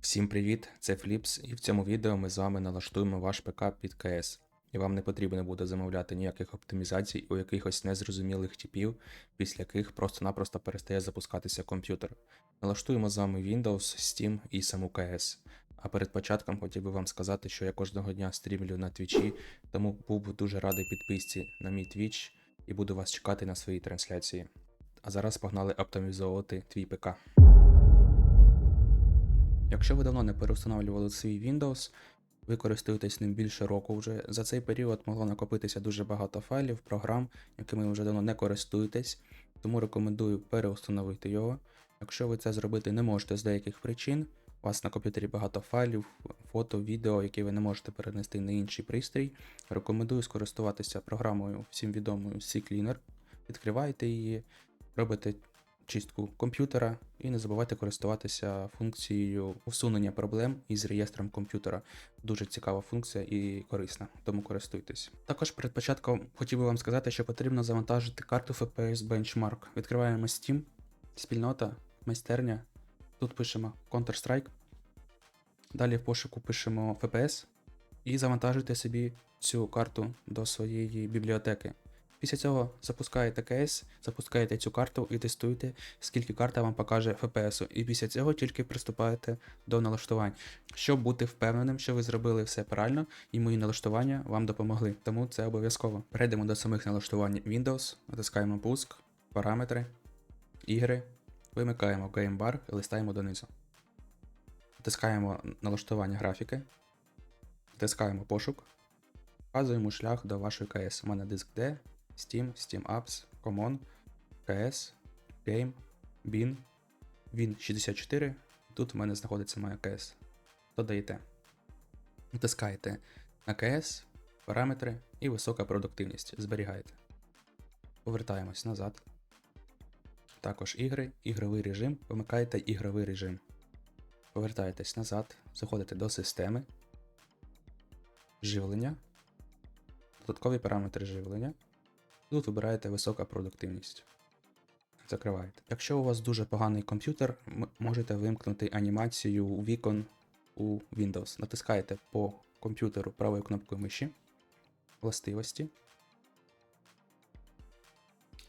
Всім привіт, це Фліпс, і в цьому відео ми з вами налаштуємо ваш ПК під КС. І вам не потрібно буде замовляти ніяких оптимізацій у якихось незрозумілих типів, після яких просто-напросто перестає запускатися комп'ютер. Налаштуємо з вами Windows, Steam і саму КС. А перед початком хотів би вам сказати, що я кожного дня стрімлю на твічі, тому був би дуже радий підписці на мій твіч і буду вас чекати на своїй трансляції. А зараз погнали оптимізовувати твій ПК. Якщо ви давно не переустановлювали свій Windows, ви користуєтесь ним більше року вже. За цей період могло накопитися дуже багато файлів, програм, якими ви вже давно не користуєтесь, тому рекомендую переустановити його. Якщо ви це зробити не можете з деяких причин, у вас на комп'ютері багато файлів, фото, відео, які ви не можете перенести на інший пристрій, рекомендую скористуватися програмою всім відомою CCleaner. Відкривайте її, робите чистку комп'ютера і не забувайте користуватися функцією усунення проблем із реєстром комп'ютера. Дуже цікава функція і корисна, тому користуйтесь. Також перед початком хотів би вам сказати, що потрібно завантажити карту FPS Benchmark. Відкриваємо Steam, спільнота, майстерня. Тут пишемо Counter-Strike. Далі в пошуку пишемо FPS і завантажуйте собі цю карту до своєї бібліотеки. Після цього запускаєте КС, запускаєте цю карту і тестуєте, скільки карта вам покаже FPS. І після цього тільки приступаєте до налаштувань, щоб бути впевненим, що ви зробили все правильно і мої налаштування вам допомогли. Тому це обов'язково. Перейдемо до самих налаштувань Windows, натискаємо пуск, параметри, ігри, вимикаємо геймбар і листаємо донизу. Натискаємо налаштування графіки, натискаємо пошук, вказуємо шлях до вашої КС. У мене диск D, Steam, Steam Apps, Common, PS, Game, Bin, Win 64. Тут в мене знаходиться моя CS. Додаєте. Натискаєте на CS, параметри і висока продуктивність. Зберігаєте. Повертаємось назад. Також ігри, ігровий режим. Вимикаєте ігровий режим. Повертаєтесь назад, заходите до системи, живлення, додаткові параметри живлення. Тут вибираєте висока продуктивність. Закриваєте. Якщо у вас дуже поганий комп'ютер, можете вимкнути анімацію вікон у Windows. Натискаєте по комп'ютеру правою кнопкою миші, властивості,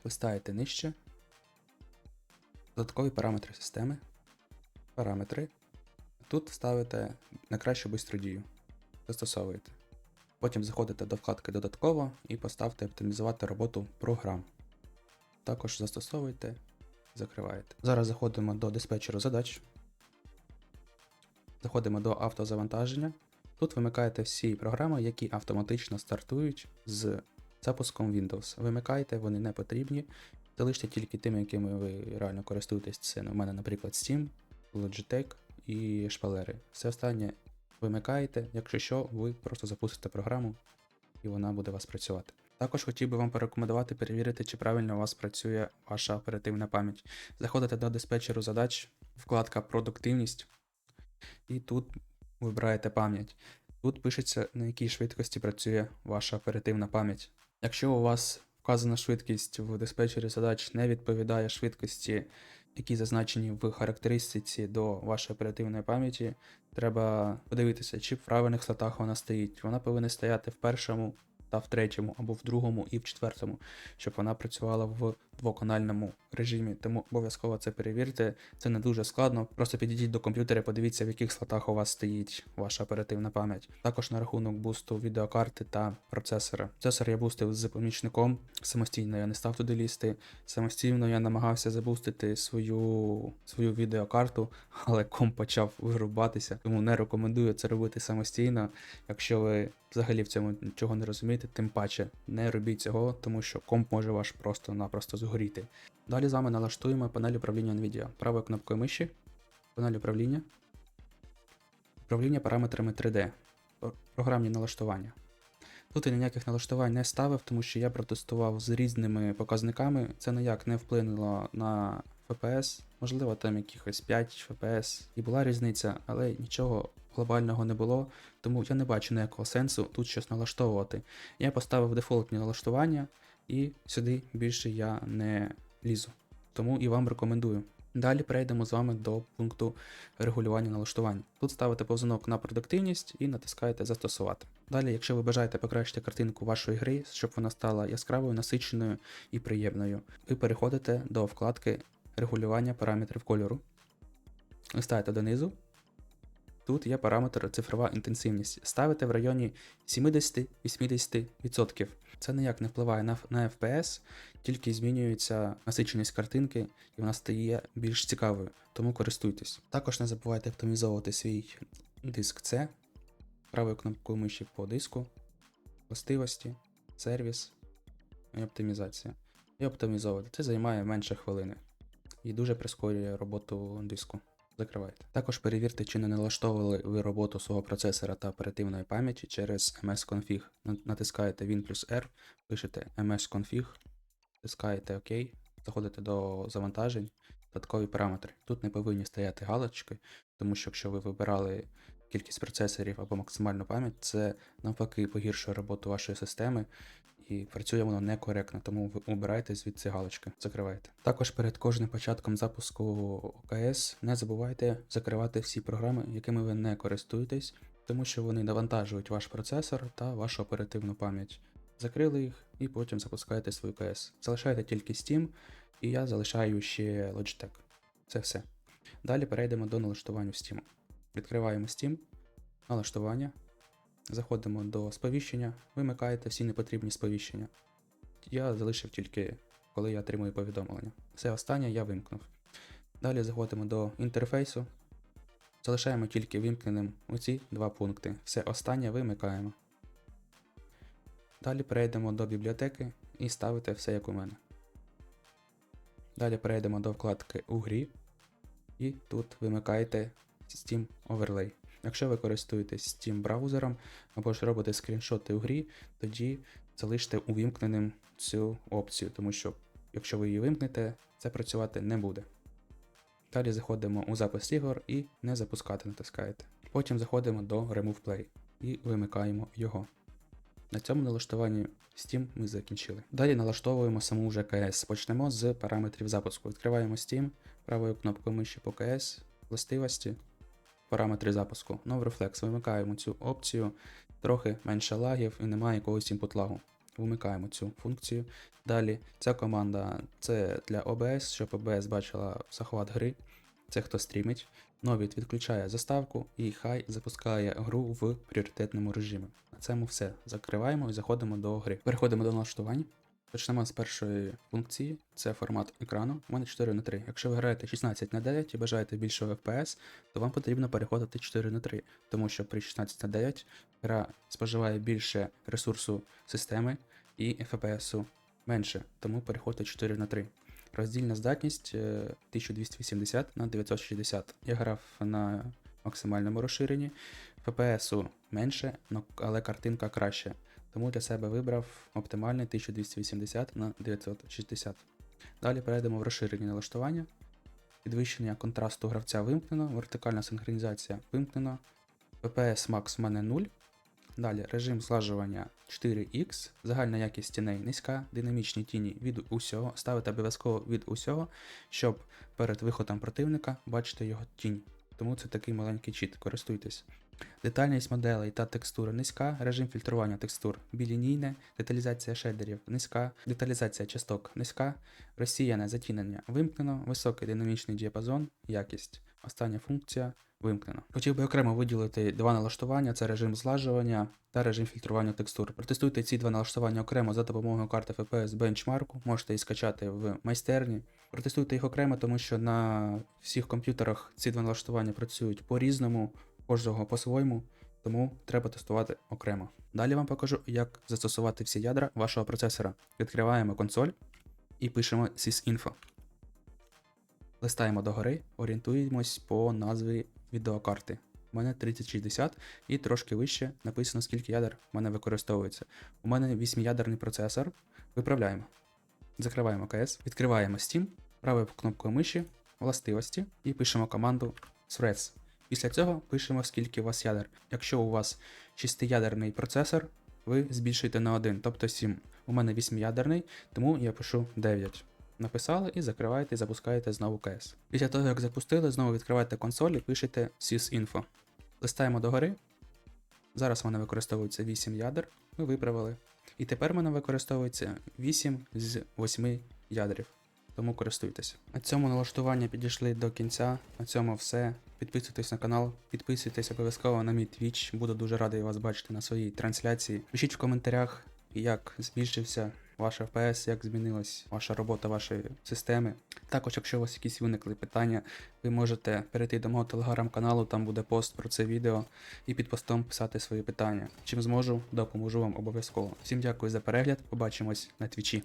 листаєте нижче, додаткові параметри системи, параметри. Тут ставите на кращу бистродію. Застосовуєте. Потім заходите до вкладки Додатково і поставте оптимізувати роботу програм. Також застосовуйте, закриваєте. Зараз заходимо до диспетчеру задач. Заходимо до автозавантаження. Тут вимикаєте всі програми, які автоматично стартують з запуском Windows. Вимикайте, вони не потрібні. Залиште тільки тими, якими ви реально користуєтесь. Це у мене, наприклад, Steam, Logitech і шпалери. Все останнє вимикаєте, якщо що, ви просто запустите програму і вона буде у вас працювати. Також хотів би вам порекомендувати перевірити, чи правильно у вас працює ваша оперативна пам'ять. Заходите до диспетчеру задач, вкладка Продуктивність, і тут вибираєте пам'ять. Тут пишеться, на якій швидкості працює ваша оперативна пам'ять. Якщо у вас вказана швидкість в диспетчері задач не відповідає швидкості, які зазначені в характеристиці до вашої оперативної пам'яті, треба подивитися, чи в правильних слотах вона стоїть. Вона повинна стояти в першому та в третьому, або в другому і в четвертому, щоб вона працювала в двоканальному режимі. Тому обов'язково це перевірте. Це не дуже складно. Просто підійдіть до комп'ютера, подивіться, в яких слотах у вас стоїть ваша оперативна пам'ять. Також на рахунок бусту відеокарти та процесора. Процесор я бустив з помічником. Самостійно я не став туди лізти. Самостійно я намагався забустити свою, свою відеокарту, але комп почав вирубатися. Тому не рекомендую це робити самостійно. Якщо ви взагалі в цьому нічого не розумієте, тим паче не робіть цього, тому що комп може ваш просто-напросто згоріти. Далі з вами налаштуємо панель управління NVIDIA. Правою кнопкою миші, панель управління, управління параметрами 3D, програмні налаштування. Тут я ніяких налаштувань не ставив, тому що я протестував з різними показниками. Це ніяк не вплинуло на FPS, можливо, там якихось 5 FPS і була різниця, але нічого глобального не було, тому я не бачу ніякого сенсу тут щось налаштовувати. Я поставив дефолтні налаштування і сюди більше я не лізу. Тому і вам рекомендую. Далі перейдемо з вами до пункту регулювання налаштувань. Тут ставите повзунок на продуктивність і натискаєте Застосувати. Далі, якщо ви бажаєте покращити картинку вашої гри, щоб вона стала яскравою, насиченою і приємною, ви переходите до вкладки регулювання параметрів кольору. Листаєте донизу. Тут є параметр цифрова інтенсивність. Ставите в районі 70-80%. Це ніяк не впливає на, на FPS, тільки змінюється насиченість картинки і вона стає більш цікавою, тому користуйтесь. Також не забувайте оптимізовувати свій диск C правою кнопкою миші по диску, властивості, сервіс і оптимізація. І оптимізовувати. Це займає менше хвилини і дуже прискорює роботу диску. Закривайте. Також перевірте, чи не налаштовували ви роботу свого процесора та оперативної пам'яті через MS-config. Натискаєте Win плюс R, пишете MS-config, натискаєте ОК, заходите до завантажень, додаткові параметри. Тут не повинні стояти галочки, тому що якщо ви вибирали кількість процесорів або максимальну пам'ять, це навпаки погіршує роботу вашої системи і працює воно некоректно, тому ви обирайте звідси галочки, закривайте. Також перед кожним початком запуску ОКС не забувайте закривати всі програми, якими ви не користуєтесь, тому що вони навантажують ваш процесор та вашу оперативну пам'ять. Закрили їх і потім запускаєте свій ОКС. Залишайте тільки Steam, і я залишаю ще Logitech. Це все. Далі перейдемо до налаштування в Steam. Відкриваємо Steam, налаштування, заходимо до сповіщення, вимикаєте всі непотрібні сповіщення. Я залишив тільки, коли я отримую повідомлення. Все останнє я вимкнув. Далі заходимо до інтерфейсу. Залишаємо тільки вимкненим оці два пункти. Все останнє вимикаємо. Далі перейдемо до бібліотеки і ставите все як у мене. Далі перейдемо до вкладки у грі. І тут вимикаєте Steam Overlay. Якщо ви користуєтесь Steam браузером або ж робите скріншоти у грі, тоді залиште увімкненим цю опцію, тому що якщо ви її вимкнете, це працювати не буде. Далі заходимо у запис ігор і не запускати натискаєте. Потім заходимо до Remove Play і вимикаємо його. На цьому налаштуванні Steam ми закінчили. Далі налаштовуємо саму вже КС. Почнемо з параметрів запуску. Відкриваємо Steam, правою кнопкою миші по КС, властивості, параметри запуску. NoReflex. Вимикаємо цю опцію, трохи менше лагів і немає якогось input лагу. Вимикаємо цю функцію. Далі ця команда це для OBS, щоб OBS бачила захват гри. Це хто стрімить. Novit відключає заставку і хай запускає гру в пріоритетному режимі. На цьому все. Закриваємо і заходимо до гри. Переходимо до налаштувань. Почнемо з першої функції, це формат екрану. У мене 4 на 3. Якщо ви граєте 16 на 9 і бажаєте більшого FPS, то вам потрібно переходити 4 на 3, тому що при 16 на 9 гра споживає більше ресурсу системи і FPS менше, тому переходьте 4 на 3. Роздільна здатність е, 1280 на 960. Я грав на максимальному розширенні. FPS менше, але картинка краще. Тому для себе вибрав оптимальний 1280 на 960. Далі перейдемо в розширені налаштування. Підвищення контрасту гравця вимкнено, вертикальна синхронізація вимкнено. PPS Max в мене 0. Далі режим злажування 4X, загальна якість тіней низька, динамічні тіні від усього. Ставити обов'язково від усього, щоб перед виходом противника бачити його тінь. Тому це такий маленький чіт, користуйтесь. Детальність моделей та текстури низька, режим фільтрування текстур білінійне, деталізація шейдерів низька, деталізація часток низька, розсіяне затінення вимкнено, високий динамічний діапазон, якість. Остання функція вимкнено. Хотів би окремо виділити два налаштування: це режим злажування та режим фільтрування текстур. Протестуйте ці два налаштування окремо за допомогою карти FPS бенчмарку, можете її скачати в майстерні. Протестуйте їх окремо, тому що на всіх комп'ютерах ці два налаштування працюють по-різному, кожного по-своєму, тому треба тестувати окремо. Далі вам покажу, як застосувати всі ядра вашого процесора. Відкриваємо консоль і пишемо sysinfo. Листаємо догори, орієнтуємось по назві відеокарти. У мене 3060 і трошки вище написано, скільки ядер в мене використовується. У мене 8-ядерний процесор. Виправляємо. Закриваємо КС, відкриваємо Steam, правою кнопкою миші, властивості і пишемо команду threads. Після цього пишемо, скільки у вас ядер. Якщо у вас 6-ядерний процесор, ви збільшуєте на 1, тобто 7. У мене 8-ядерний, тому я пишу 9. Написали і закриваєте і запускаєте знову КС. Після того, як запустили, знову відкриваєте консоль і пишете sysinfo. Листаємо догори. Зараз в мене використовується 8 ядер. Ми виправили. І тепер в мене використовується 8 з 8 ядрів. Тому користуйтесь. На цьому налаштування підійшли до кінця. На цьому все. Підписуйтесь на канал, підписуйтесь обов'язково на мій Twitch. Буду дуже радий вас бачити на своїй трансляції. Пишіть в коментарях, як збільшився ваш FPS, як змінилась ваша робота вашої системи. Також, якщо у вас якісь виникли питання, ви можете перейти до мого телеграм-каналу, там буде пост про це відео, і під постом писати свої питання. Чим зможу, допоможу вам обов'язково. Всім дякую за перегляд, побачимось на твічі.